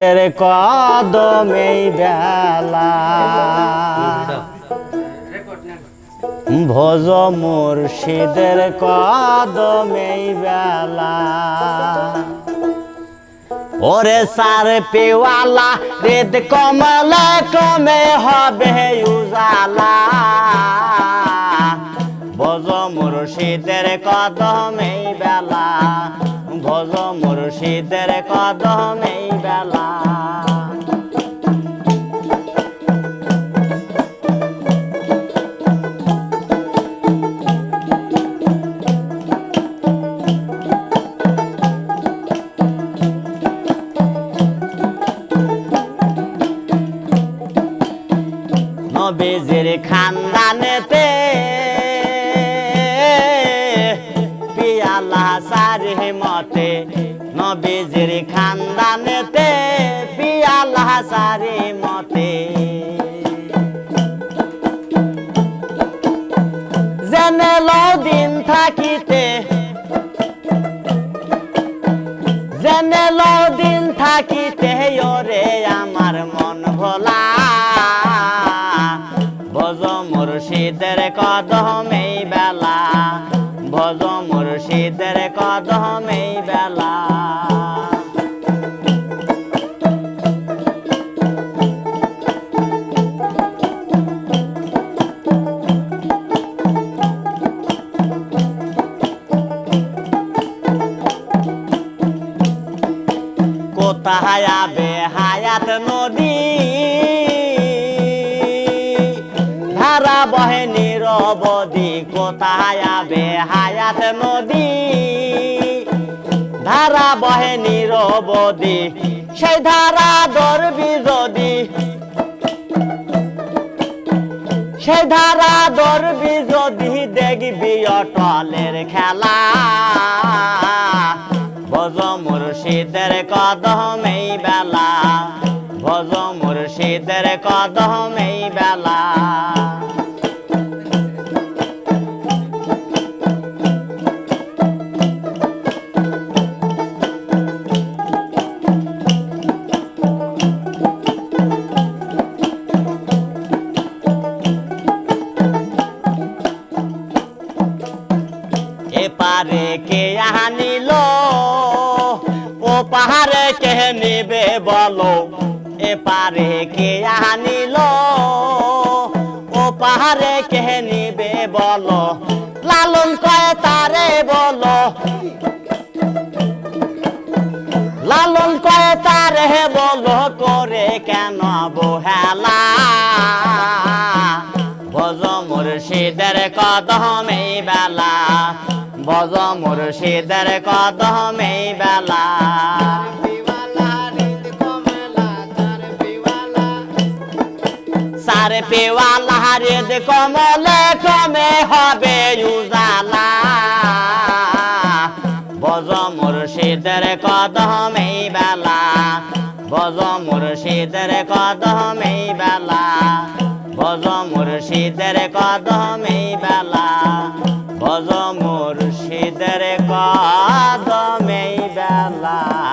এর কদমেই বেলা। ভোজ মুর্শিদের কদমেই বেলা। ওরে সার পেওয়ালা, রেদ কমলা কমে হবে উজালা। ভোজ মুর্শিদের কদমেই বেলা। ভোজ মুর্শিদের কদমেই বেলা। নবীজির খানদানেতে পিয়ালা সারি নবীজির খানদানেতে পিয়ালা সারি মতে জেনে দিন থাকিতে, জেনে দিন থাকিতে, ওরে আমার মন ভোলা। ভজ মুর্শিদের কদমেই মুর্শিদের কদমেই বেলা। কোথায় আবে হায়াত নদী? ধারা বহে নিরবধি কোথায় আবে হায়াত নদী? ধারা বহে নিরবধি সেই ধারা ধরবি যদি। সেই ধারা ধরবি যদি দেখবি অটলের খেলা। ভজ মুর্শিদের কদমেই বেলা, ভজ মুর্শিদের কদমেই বেলা। এপারে কে আনিল? ও পাহাড়ে কে নিবে বলো? এপারে কে আনিল? ও পাহাড়ে কে নিবে বলো? লালন কয় তারে বলো? লালন কয় তারে বলো? করে কেন বহেলা? ভজ মুর্শিদের কদমেই বেলা। ভজ মুর্শিদের কদমেই বেলা। সার পেওয়ালা রেদ কমলে কমে হবে উজালা। ভজ মুর্শিদের কদমেই বেলা। ভজ মুর্শিদের কদমেই বেলা। ভজ মুর্শিদের কদমেই বেলা Love.